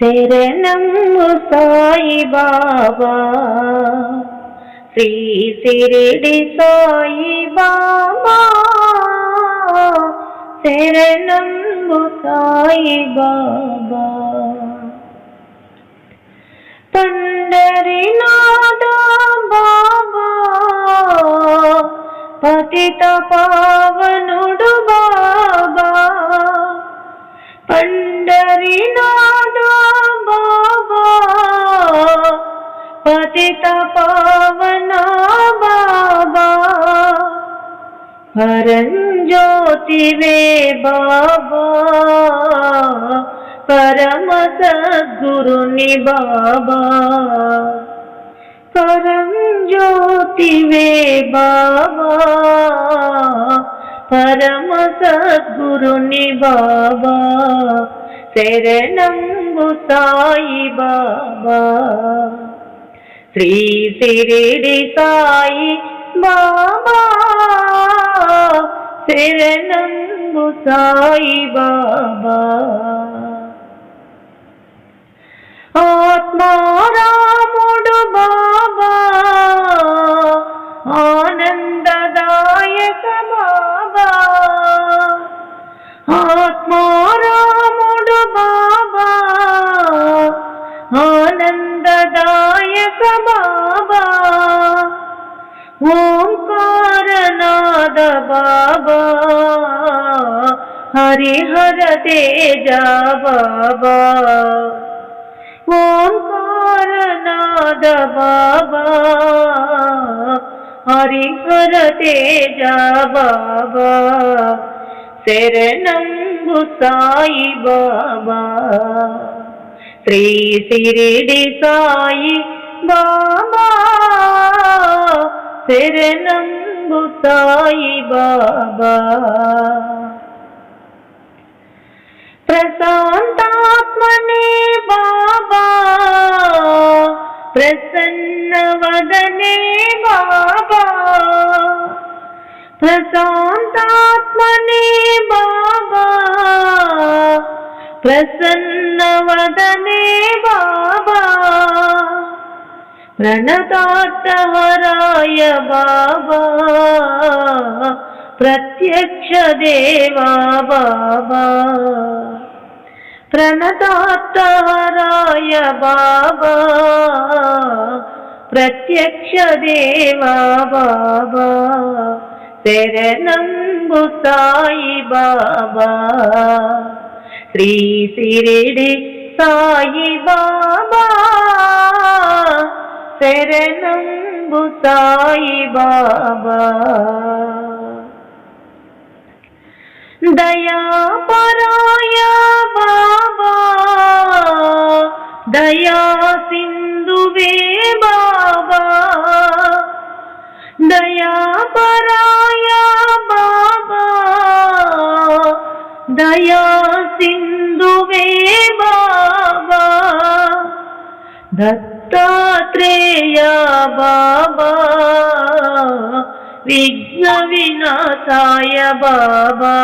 శరణము సాయి బాబా శ్రీ సిరిడి సాయి బాబా శరణము సాయి బాబా పండరినాథ బాబా. పతిత పావనుడు బాబా. పండరినాథ పరంజ్యోతివే బాబా పరమ సద్గురుని బాబా పరంజ్యోతివే బాబా పరమ సద్గురుని బాబా శరణంబు సాయి బాబా శ్రీ సిరిడి సాయి బాబా శరణంబు సాయి బాబా ఆత్మారాముడు బాబా ఆనందదాయక బాబా. ఆత్మా ఓంకారనాద బాబా హరిహర తేజ బాబా ఓంకారనాద బాబా హరిహర తేజ బాబా శరణంబు సాయి బాబా శ్రీ సిరిడి సాయి బాబా రంగు సాయి బాబా. ప్రశాంతాత్మనే బాబా. ప్రసన్న వదనే బాబా. ప్రశాంతాత్మనే బాబా. ప్రసన్న వదనే బాబా. ప్రణతార్థహరాయ బాబా ప్రత్యక్ష దేవా బాబా ప్రణతార్థహరాయ బాబా ప్రత్యక్ష దేవా బాబా శరణంబు సాయి బాబా శ్రీ సిరిడి సాయి బాబా శరణంబు సాయి బాబా. దయాపరాయ బాబా. దయా సింధువే బాబా. దయాపరాయ బాబా. దయా సింధువే బాబా. దత్త దత్తాత్రేయ బాబా విఘ్న వినాశాయ బాబా.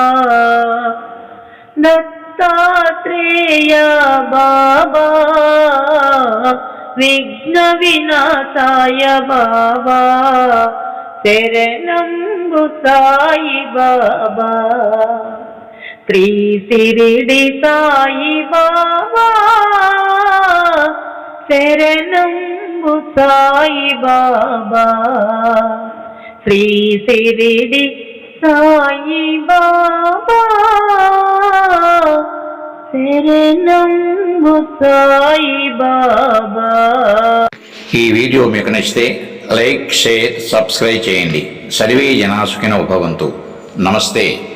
దత్తాత్రేయ బాబా విఘ్న వినాశాయ బాబా. శరణంబు సాయి బాబా. శ్రీ సిరిడి సాయి బాబా. శరణంబు సాయి బాబా శ్రీ సిరిడి సాయి బాబా శరణంబు సాయి బాబా ఈ వీడియో మీకు నచ్చితే లైక్ షేర్ సబ్స్క్రైబ్ చేయండి. సర్వే జనాసుకిన ఉపవంతు. నమస్తే.